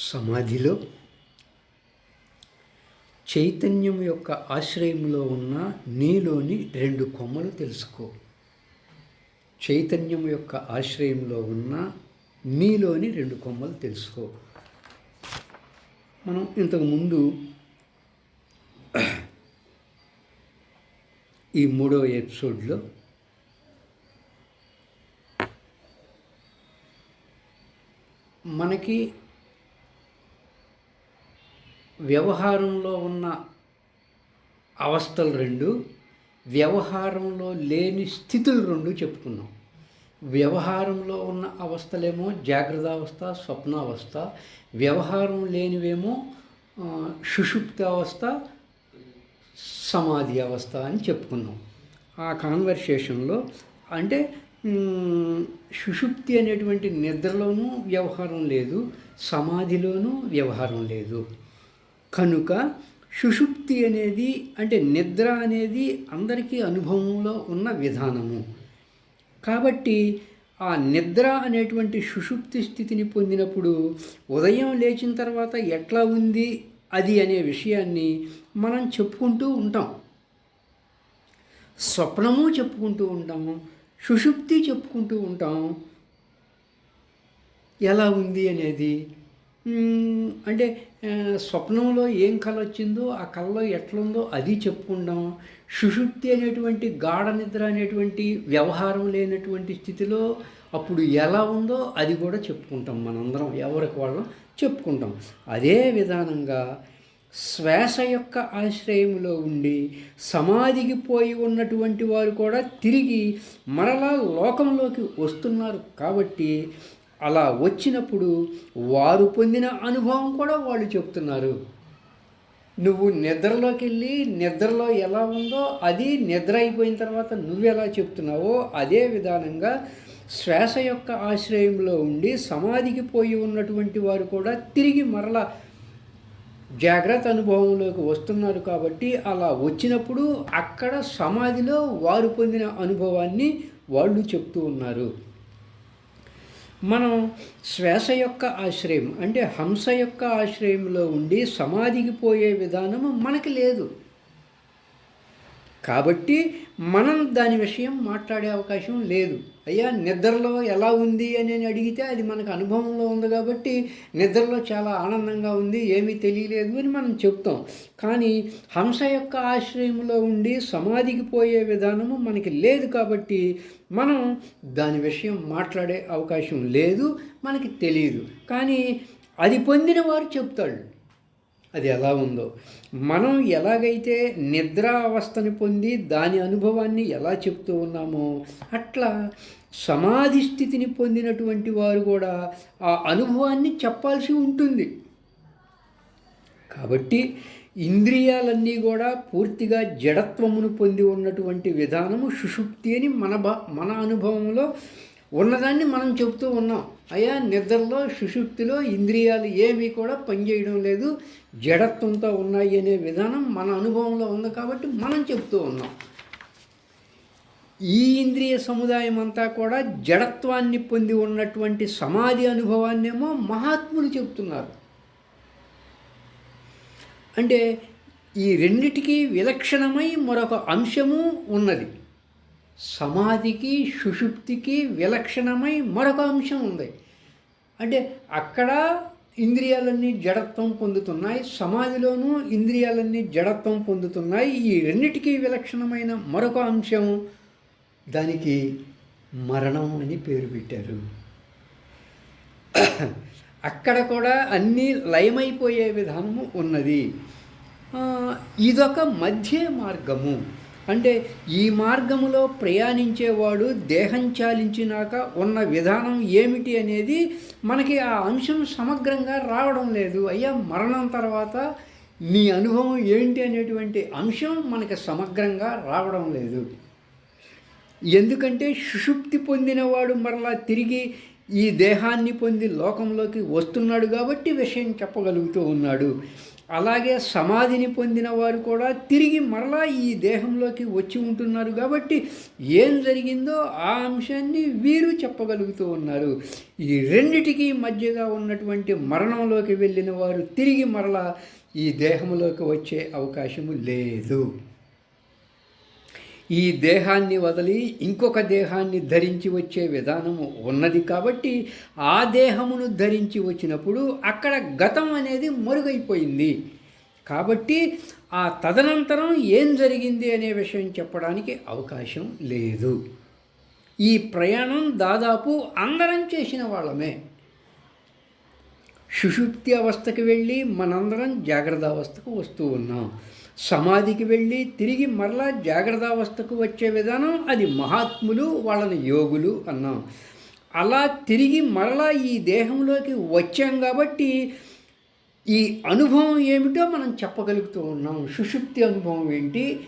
సమాధిలో చైతన్యం యొక్క ఆశ్రయంలో ఉన్న నీలోని రెండు కొమ్మలు తెలుసుకో. చైతన్యం యొక్క ఆశ్రయంలో ఉన్న నీలోని రెండు కొమ్మలు తెలుసుకో. మనం ఇంతకుముందు ఈ మూడో ఎపిసోడ్లో మనకి వ్యవహారంలో ఉన్న అవస్థలు రెండు వ్యవహారంలో లేని స్థితులు రెండు చెప్పుకున్నాం. వ్యవహారంలో ఉన్న అవస్థలేమో జాగ్రత్త అవస్థ స్వప్నావస్థ. వ్యవహారం లేనివేమో సుషుప్త సుషుప్తి అవస్థ సమాధి అవస్థ అని చెప్పుకున్నాం. ఆ కాన్వర్సేషన్లో అంటే సుషుప్తి అనేటువంటి నిద్రలోనూ వ్యవహారం లేదు సమాధిలోనూ వ్యవహారం లేదు. కనుక సుషుప్తి అనేది అంటే నిద్ర అనేది అందరికీ అనుభవంలో ఉన్న విధానము. కాబట్టి ఆ నిద్ర అనేటువంటి సుషుప్తి స్థితిని పొందినప్పుడు ఉదయం లేచిన తర్వాత ఎట్లా ఉంది అది అనే విషయాన్ని మనం చెప్పుకుంటూ ఉంటాం. స్వప్నము చెప్పుకుంటూ ఉంటాం సుషుప్తి చెప్పుకుంటూ ఉంటాం. ఎలా ఉంది అనేది అంటే స్వప్నంలో ఏం కళ వచ్చిందో ఆ కళలో ఎట్లుందో అది చెప్పుకుంటాం సుషుప్తి అనేటువంటి గాఢ నిద్ర అనేటువంటి వ్యవహారం లేనటువంటి స్థితిలో అప్పుడు ఎలా ఉందో అది కూడా చెప్పుకుంటాం మనందరం ఎవరికి వాళ్ళం చెప్పుకుంటాం. అదే విధానంగా శ్వాస యొక్క ఆశ్రయంలో ఉండి సమాధికి పోయి ఉన్నటువంటి వారు కూడా తిరిగి మరలా లోకంలోకి వస్తున్నారు కాబట్టి అలా వచ్చినప్పుడు వారు పొందిన అనుభవం కూడా వాళ్ళు చెప్తున్నారు. నువ్వు నిద్రలోకి వెళ్ళి నిద్రలో ఎలా ఉందో అది నిద్ర అయిపోయిన తర్వాత నువ్వెలా చెప్తున్నావో అదే విధానంగా శ్వాస యొక్క ఆశ్రయంలో ఉండి సమాధికి పోయి ఉన్నటువంటి వారు కూడా తిరిగి మరలా జాగ్రత్త అనుభవంలోకి వస్తున్నారు కాబట్టి అలా వచ్చినప్పుడు అక్కడ సమాధిలో వారు పొందిన అనుభవాన్ని వాళ్ళు చెప్తూ ఉన్నారు. మనం శ్వాస యొక్క ఆశ్రయం అంటే హంస యొక్క ఆశ్రయంలో ఉండి సమాధికి పోయే విధానము మనకి లేదు. కాబట్టి మనం దాని విషయం మాట్లాడే అవకాశం లేదు. అయ్యా నిద్రలో ఎలా ఉంది అని అని అడిగితే అది మనకు అనుభవంలో ఉంది కాబట్టి నిద్రలో చాలా ఆనందంగా ఉంది ఏమీ తెలియలేదు అని మనం చెప్తాం. కానీ హంస యొక్క ఆశ్రయంలో ఉండి సమాధికి పోయే విధానము మనకి లేదు కాబట్టి మనం దాని విషయం మాట్లాడే అవకాశం లేదు మనకి తెలియదు. కానీ అది పొందిన వారు చెప్తాడు అది ఎలా ఉందో. మనం ఎలాగైతే నిద్రా అవస్థని పొంది దాని అనుభవాన్ని ఎలా చెప్తూ ఉన్నామో అట్లా సమాధి స్థితిని పొందినటువంటి వారు కూడా ఆ అనుభవాన్ని చెప్పాల్సి ఉంటుంది. కాబట్టి ఇంద్రియాలన్నీ కూడా పూర్తిగా జడత్వమును పొంది ఉన్నటువంటి విధానము సుషుప్తి అని మన బా మన అనుభవంలో ఉన్నదాన్ని మనం చెబుతూ ఉన్నాం. అయా నిద్రలో సుషుప్తిలో ఇంద్రియాలు ఏమీ కూడా పనిచేయడం లేదు. జడత్వంతో ఉన్నాయి అనే విధానం మన అనుభవంలో ఉంది కాబట్టి మనం చెబుతూ ఉన్నాం. ఈ ఇంద్రియ సముదాయం అంతా కూడా జడత్వాన్ని పొంది ఉన్నటువంటి సమాధి అనుభవాన్నేమో మహాత్ములు చెప్తున్నారు అంటే ఈ రెండిటికి విలక్షణమై మరొక అంశము ఉన్నది. సమాధికి సుషుప్తికి విలక్షణమై మరొక అంశం ఉంది. అంటే అక్కడ ఇంద్రియాలన్నీ జడత్వం పొందుతున్నాయి సమాధిలోనూ ఇంద్రియాలన్నీ జడత్వం పొందుతున్నాయి. ఈ రెండిటికీ విలక్షణమైన మరొక అంశం దానికి మరణం అని పేరు పెట్టారు. అక్కడ కూడా అన్నీ లయమైపోయే విధానము ఉన్నది. ఇదొక మధ్య మార్గము. అంటే ఈ మార్గములో ప్రయాణించేవాడు దేహం చాలించినాక ఉన్న విధానం ఏమిటి అనేది మనకి ఆ అంశం సమగ్రంగా రావడం లేదు. అయ్యా మరణం తర్వాత నీ అనుభవం ఏంటి అనేటువంటి అంశం మనకి సమగ్రంగా రావడం లేదు. ఎందుకంటే సుషుప్తి పొందినవాడు మరలా తిరిగి ఈ దేహాన్ని పొంది లోకంలోకి వస్తున్నాడు కాబట్టి విషయం చెప్పగలుగుతూ ఉన్నాడు. అలాగే సమాధిని పొందిన వారు కూడా తిరిగి మరలా ఈ దేహంలోకి వచ్చి ఉంటున్నారు కాబట్టి ఏం జరిగిందో ఆ అంశాన్ని వీరు చెప్పగలుగుతూ ఉన్నారు. ఈ రెండిటికి మధ్యగా ఉన్నటువంటి మరణంలోకి వెళ్ళిన వారు తిరిగి మరలా ఈ దేహంలోకి వచ్చే అవకాశము లేదు. ఈ దేహాన్ని వదిలి ఇంకొక దేహాన్ని ధరించి వచ్చే విధానము ఉన్నది కాబట్టి ఆ దేహమును ధరించి వచ్చినప్పుడు అక్కడ గతం అనేది మరుగైపోయింది. కాబట్టి ఆ తదనంతరం ఏం జరిగింది అనే విషయం చెప్పడానికి అవకాశం లేదు. ఈ ప్రయాణం దాదాపు అందరం చేసిన వాళ్ళమే. సుషుప్తి అవస్థకు వెళ్ళి మనందరం జాగ్రత్త అవస్థకు వస్తూ ఉన్నాం. సమాధికి వెళ్ళి తిరిగి మరలా జాగ్రత్తావస్థకు వచ్చే విధానం అది మహాత్ములు వాళ్ళని యోగులు అన్నాం. అలా తిరిగి మరలా ఈ దేహంలోకి వచ్చాం కాబట్టి ఈ అనుభవం ఏమిటో మనం చెప్పగలుగుతూ ఉన్నాం. సుషుప్తి అనుభవం ఏంటి?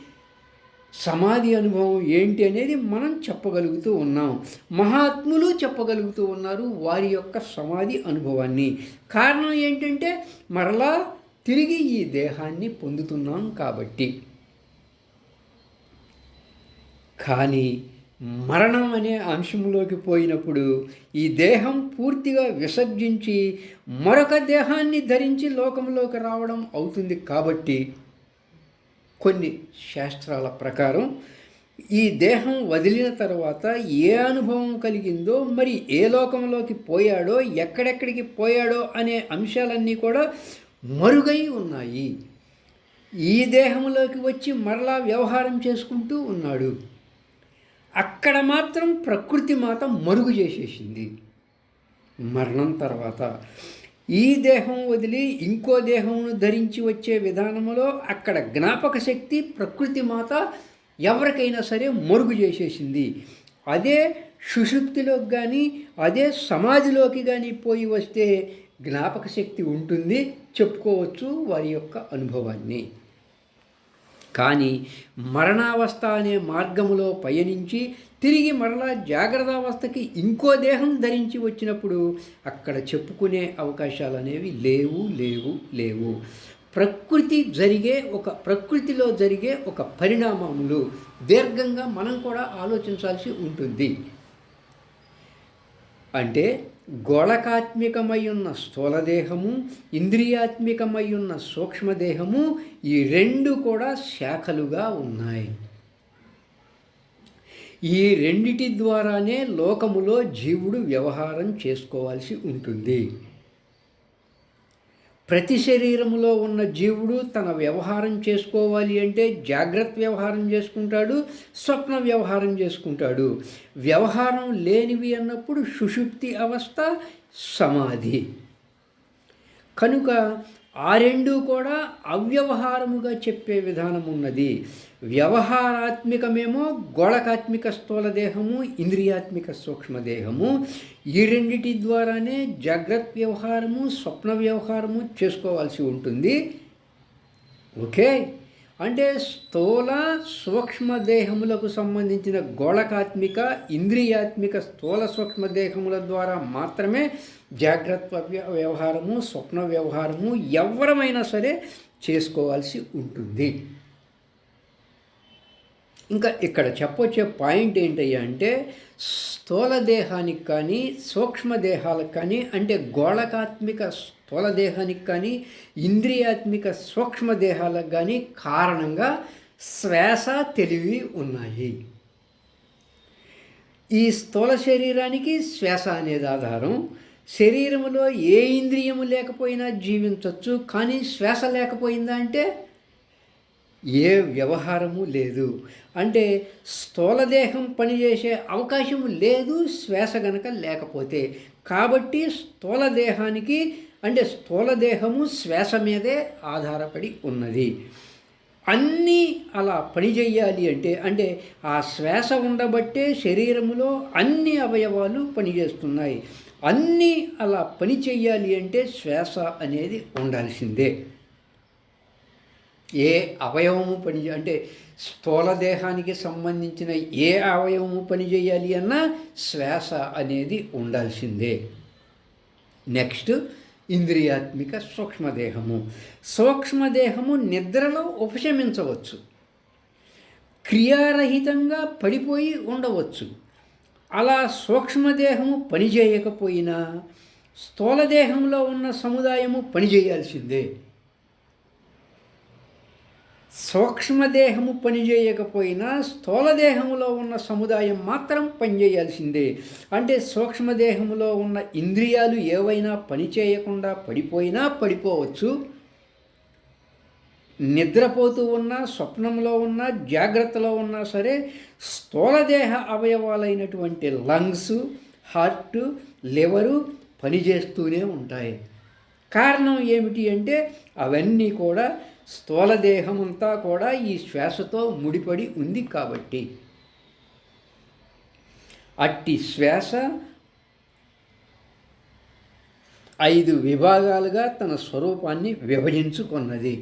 సమాధి అనుభవం ఏంటి అనేది మనం చెప్పగలుగుతూ ఉన్నాం. మహాత్ములు చెప్పగలుగుతూ ఉన్నారు వారి యొక్క సమాధి అనుభవాన్ని. కారణం ఏంటంటే మరలా తిరిగి ఈ దేహాన్ని పొందుతున్నాం కాబట్టి. కానీ మరణం అనే అంశంలోకి పోయినప్పుడు ఈ దేహం పూర్తిగా విసర్జించి మరొక దేహాన్ని ధరించి లోకంలోకి రావడం అవుతుంది కాబట్టి కొన్ని శాస్త్రాల ప్రకారం ఈ దేహం వదిలిన తర్వాత ఏ అనుభవం కలిగిందో మరి ఏ లోకంలోకి పోయాడో ఎక్కడెక్కడికి పోయాడో అనే అంశాలన్నీ కూడా మరుగై ఉన్నాయి. ఈ దేహంలోకి వచ్చి మరలా వ్యవహారం చేసుకుంటూ ఉన్నాడు. అక్కడ మాత్రం ప్రకృతి మాత మరుగు చేసేసింది. మరణం తర్వాత ఈ దేహం వదిలి ఇంకో దేహమును ధరించి వచ్చే విధానంలో అక్కడ జ్ఞాపక శక్తి ప్రకృతి మాత ఎవరికైనా సరే మరుగు చేసేసింది. అదే సుషుప్తిలోకి కానీ అదే సమాధిలోకి కానీ పోయి వస్తే జ్ఞాపక శక్తి ఉంటుంది చెప్పుకోవచ్చు వారి యొక్క అనుభవాన్ని. కానీ మరణావస్థ అనే మార్గములో పయనించి తిరిగి మరలా జాగ్రత్త అవస్థకి ఇంకో దేహం ధరించి వచ్చినప్పుడు అక్కడ చెప్పుకునే అవకాశాలు అనేవి లేవు లేవు లేవు. ప్రకృతి జరిగే ఒక ప్రకృతిలో జరిగే ఒక పరిణామములు దీర్ఘంగా మనం కూడా ఆలోచించాల్సి ఉంటుంది. అంటే గోళకాత్మికమై ఉన్న స్థూలదేహము ఇంద్రియాత్మికమై ఉన్న సూక్ష్మదేహము ఈ రెండు కూడా శాఖలుగా ఉన్నాయి. ఈ రెండిటి ద్వారానే లోకములో జీవుడు వ్యవహారం చేసుకోవాల్సి ఉంటుంది. ప్రతి శరీరంలో ఉన్న జీవుడు తన వ్యవహారం చేసుకోవాలి అంటే జాగ్రత్త వ్యవహారం చేసుకుంటాడు స్వప్న వ్యవహారం చేసుకుంటాడు. వ్యవహారం లేనివి అన్నప్పుడు సుషుప్తి అవస్థ సమాధి. కనుక ఆ రెండు కూడా అవ్యవహారముగా చెప్పే విధానం ఉన్నది వ్యవహారాత్మికమేమో గోళకాత్మిక స్థూల దేహము ఇంద్రియాత్మిక సూక్ష్మదేహము ఈ రెండిటి ద్వారానే జాగ్రత్త వ్యవహారము స్వప్న వ్యవహారము చేసుకోవాల్సి ఉంటుంది. ఓకే? అంటే స్థూల సూక్ష్మదేహములకు సంబంధించిన గోళకాత్మిక ఇంద్రియాత్మిక స్థూల సూక్ష్మదేహముల ద్వారా మాత్రమే జాగ్రత్త వ్యవహారము స్వప్న వ్యవహారము ఎవరమైనా సరే చేసుకోవాల్సి ఉంటుంది. ఇంకా ఇక్కడ చెప్పొచ్చే పాయింట్ ఏంటయ్యా అంటే స్థూల దేహానికి కానీ సూక్ష్మదేహాలకు కానీ అంటే గోళకాత్మిక స్థూల దేహానికి కానీ ఇంద్రియాత్మిక సూక్ష్మదేహాలకు కానీ కారణంగా శ్వాస తెలివి ఉన్నాయి. ఈ స్థూల శరీరానికి శ్వాస అనేది ఆధారం. శరీరంలో ఏ ఇంద్రియము లేకపోయినా జీవించవచ్చు కానీ శ్వాస లేకపోయిందా అంటే ఏ వ్యవహారము లేదు. అంటే స్థూలదేహం పనిచేసే అవకాశము లేదు శ్వాస గనక లేకపోతే. కాబట్టి స్థూలదేహానికి అంటే స్థూలదేహము శ్వాస మీదే ఆధారపడి ఉన్నది. అన్నీ అలా పనిచేయాలి అంటే అంటే ఆ శ్వాస ఉండబట్టే శరీరములో అన్ని అవయవాలు పనిచేస్తున్నాయి. అన్నీ అలా పని చెయ్యాలి అంటే శ్వాస అనేది ఉండాల్సిందే. ఏ అవయవము పని అంటే స్థూల దేహానికి సంబంధించిన ఏ అవయవము పనిచేయాలి అన్నా శ్వాస అనేది ఉండాల్సిందే. నెక్స్ట్ ఇంద్రియాత్మిక సూక్ష్మదేహము. సూక్ష్మదేహము నిద్రలో ఉపశమించవచ్చు. క్రియారహితంగా పడిపోయి ఉండవచ్చు. అలా సూక్ష్మదేహము పనిచేయకపోయినా స్థూలదేహంలో ఉన్న సముదాయము పనిచేయాల్సిందే సూక్ష్మదేహము పనిచేయకపోయినా స్థూలదేహములో ఉన్న సముదాయం మాత్రం పనిచేయాల్సిందే. అంటే సూక్ష్మదేహములో ఉన్న ఇంద్రియాలు ఏవైనా పనిచేయకుండా పడిపోయినా పడిపోవచ్చు. నిద్రపోతూ ఉన్నా స్వప్నంలో ఉన్నా జాగ్రత్తలో ఉన్నా సరే స్థూలదేహ అవయవాలైనటువంటి లంగ్స్ హార్ట్ లివరు పనిచేస్తూనే ఉంటాయి. కారణం ఏమిటి అంటే అవన్నీ కూడా స్థూలదేహమంతా కూడా ఈ శ్వాసతో ముడిపడి ఉంది కాబట్టి. అట్టి శ్వాస ఐదు విభాగాలుగా తన స్వరూపాన్ని విభజించుకున్నది.